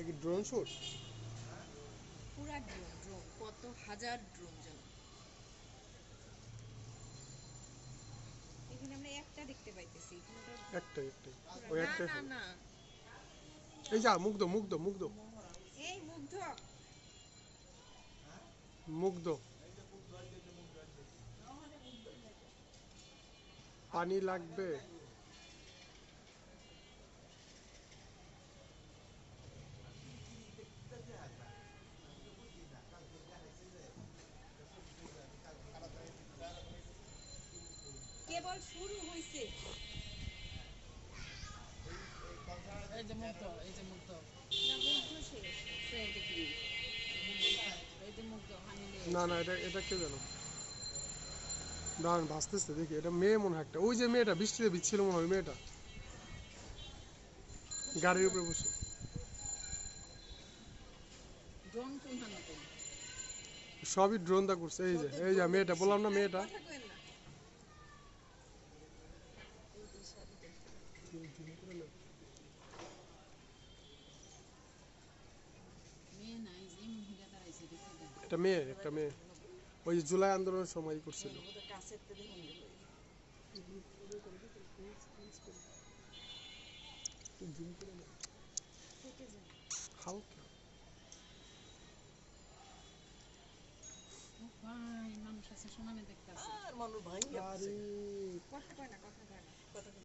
এটা কি drone shoot পুরা ড্রোন ড্রোন কত হাজার ড্রোন যেন। এখানে আমরা একটা দেখতে পাইতেছি একটাই একটাই। ওই একটাই না। এই যা মুগ্ধ মুগ্ধ মুগ্ধ। এই মুগ্ধ। মুগ্ধ। পানি লাগবে। কেবল শুরু হইছে। এই যে মুগ্ধ এই যে মুগ্ধ না না না এটা এটা কে জানো? দাঁড়ান ভাসতেছে দেখি এটা মেয়ে মনে হয় একটা। ওই যে মেয়েটা বৃষ্টিতে বিচ্ছিল মনে হয় মেয়েটা। গাড়ির উপরে বসে। সবই ড্রোন দা করছে এই যে এই যে মেয়েটা বললাম না মেয়েটা কথা কইেন না মেয়ে নাই যে মহিলা দাঁড়াইছে দেখে দেন একটা মেয়ে একটা মেয়ে ওই জুলাই আন্দোলনের সময় করছিল। হালকা। ভাই মানুষ আছে শোনানে দেখতে আছে কথা কয় না কথা কয় না।